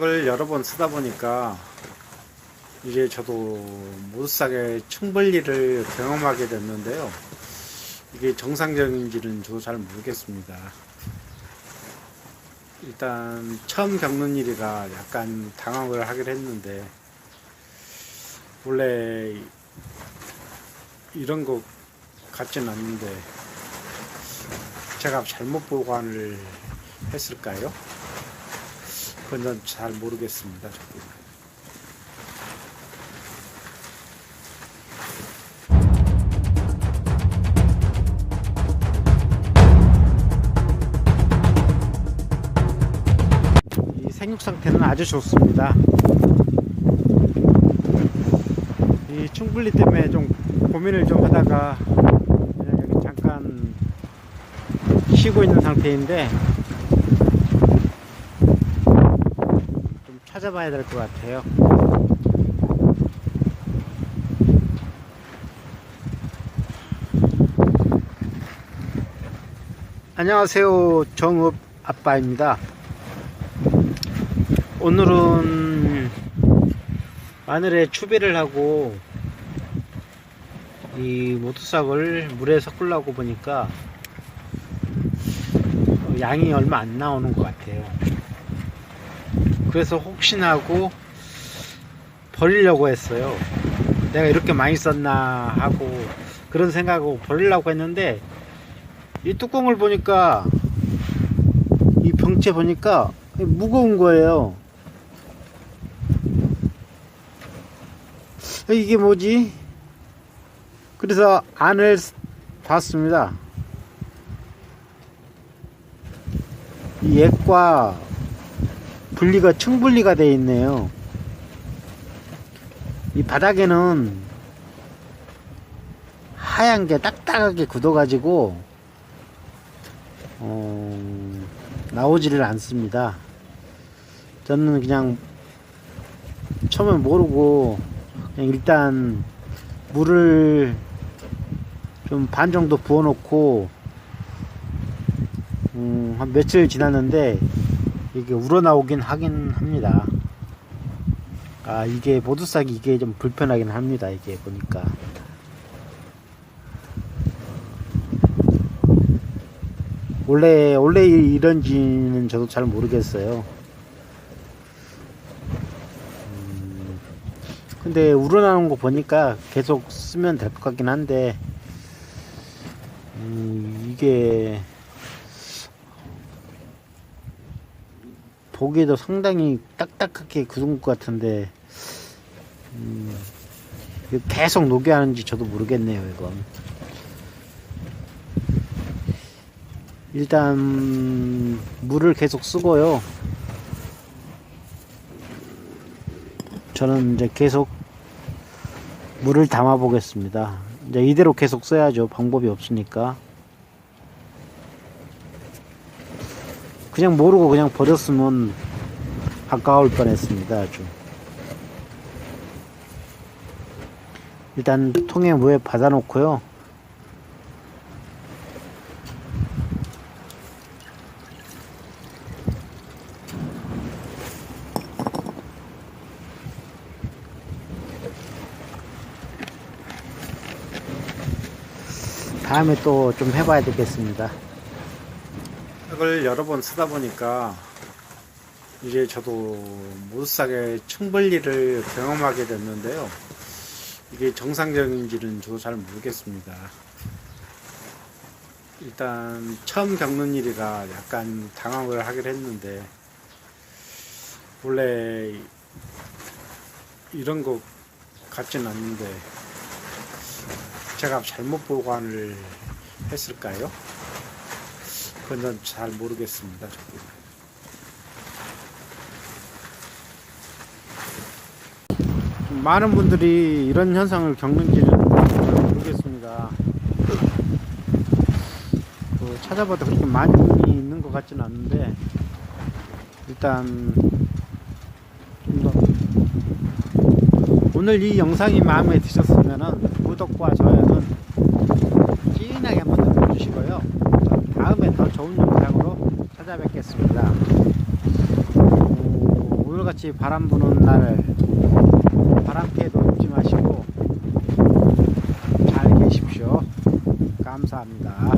을 여러 번 쓰다 보니까 이제 저도 모두싹의 층벌리를 경험하게 됐는데요. 이게 정상적인지는 저도 잘 모르겠습니다. 일단 처음 겪는 일이라 약간 당황을 하긴 했는데 원래 이런 거 같진 않는데 제가 잘못 보관을 했을까요? 그건 전잘 모르겠습니다. 이 생육 상태는 아주 좋습니다. 이 충분리 때문에 좀 고민을 좀 하다가 그냥 여기 잠깐 쉬고 있는 상태인데 좀 찾아봐야 될 것 같아요. 안녕하세요. 정읍 아빠입니다. 오늘은 마늘에 추비를 하고 이 모두싹을 물에 섞으려고 보니까 양이 얼마 안 나오는 것 같아요. 그래서 혹시나 하고 버리려고 했어요. 내가 이렇게 많이 썼나 하고 그런 생각하고 버리려고 했는데 이 뚜껑을 보니까 이 병채 보니까 무거운 거예요. 이게 뭐지? 그래서 안을 봤습니다. 이 액과 분리가 층분리가 되어 있네요. 이 바닥에는 하얀 게 딱딱하게 굳어 가지고 어, 나오지를 않습니다. 저는 그냥 처음에 모르고 그냥 일단 물을 좀 반 정도 부어 놓고 음, 한 며칠 지났는데 이게 우러나오긴 하긴 합니다. 아 이게 보드싹이 이게 좀 불편하긴 합니다. 이게 보니까 원래 원래 이런지는 저도 잘 모르겠어요. 음, 근데 우러나오는 거 보니까 계속 쓰면 될 것 같긴 한데 음, 이게 보기에도 상당히 딱딱하게 굳은 것 같은데 음, 계속 녹여 하는지 저도 모르겠네요 이건 일단 물을 계속 쓰고요. 저는 이제 계속 물을 담아 보겠습니다. 이제 이대로 계속 써야죠. 방법이 없으니까 그냥 모르고 그냥 버렸으면 아까울 뻔했습니다 아주. 일단 통에 무에 받아 놓고요? 다음에 또 좀 해봐야 되겠습니다 이걸 여러 번 쓰다 보니까 이제 저도 모두싹의 층벌리를 경험하게 됐는데요. 이게 정상적인지는 저도 잘 모르겠습니다. 일단 처음 겪는 일이라 약간 당황을 하긴 했는데 원래 이런 거 같진 않는데 제가 잘못 보관을 했을까요? 그건 전 잘 모르겠습니다. 많은 분들이 이런 현상을 겪는지는 잘 모르겠습니다. 그 찾아봐도 그렇게 많이 있는 것 같지는 않는데 일단 좀 더 오늘 이 영상이 마음에 드셨으면 구독과 좋아요는 진하게 한번 눌러주시고요. 다음에 더 좋은 영상으로 찾아뵙겠습니다. 어, 오늘 오늘같이 바람 부는 날 바람 피해도 입지 마시고 잘 계십시오. 감사합니다.